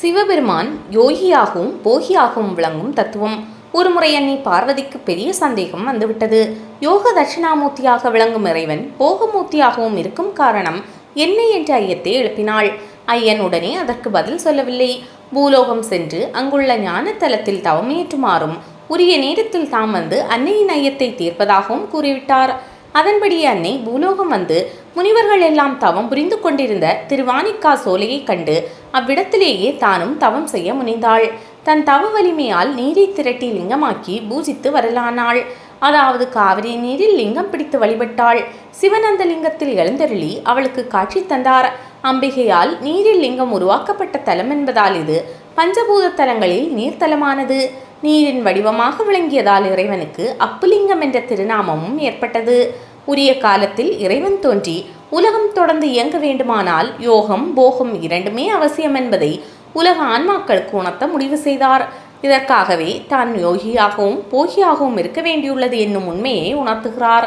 சிவபெருமான் யோகியாகவும் போகியாகவும் விளங்கும் தத்துவம். ஒருமுறை அன்னை பார்வதிக்கு பெரிய சந்தேகம் வந்துவிட்டது. யோக தட்சிணாமூர்த்தியாக விளங்கும் இறைவன் போகமூர்த்தியாகவும் இருக்கும் காரணம் என்ன என்ற ஐயத்தை எழுப்பினாள். ஐயன் உடனே அதற்கு பதில் சொல்லவில்லை. பூலோகம் சென்று அங்குள்ள ஞானத்தலத்தில் தவமேற்றுமாறும் உரிய நேரத்தில் தாம் வந்து அன்னையின் ஐயத்தை தீர்ப்பதாகவும் கூறிவிட்டார். அதன்படி அன்னை பூலோகம் வந்து முனிவர்கள் எல்லாம் தவம் புரிந்து கொண்டிருந்த திருவானிக்கா சோலையை கண்டு அவ்விடத்திலேயே தானும் தவம் செய்ய முனைந்தாள். தன் தவ வலிமையால் நீரை திரட்டி லிங்கமாக்கி பூஜித்து வரலானாள். அதாவது காவிரி நீரில் லிங்கம் பிடித்து வழிபட்டாள். சிவனந்த லிங்கத்தில் எழுந்தருளி அவளுக்கு காட்சி தந்தார். அம்பிகையால் நீரில் லிங்கம் உருவாக்கப்பட்ட தலம் என்பதால் இது பஞ்சபூத தலங்களில் நீர்த்தலமானது. நீரின் வடிவமாக விளங்கியதால் இறைவனுக்கு அப்புலிங்கம் என்ற திருநாமமும் ஏற்பட்டது. உரிய காலத்தில் இறைவன் தோன்றி உலகம் தொடர்ந்து இயங்க வேண்டுமானால் யோகம் போகம் இரண்டுமே அவசியம் என்பதை உலக ஆன்மாக்களுக்கு உணர்த்த முடிவு செய்தார். இதற்காகவே தான் யோகியாகவும் போகியாகவும் இருக்க வேண்டியுள்ளது என்னும் உண்மையை உணர்த்துகிறார்.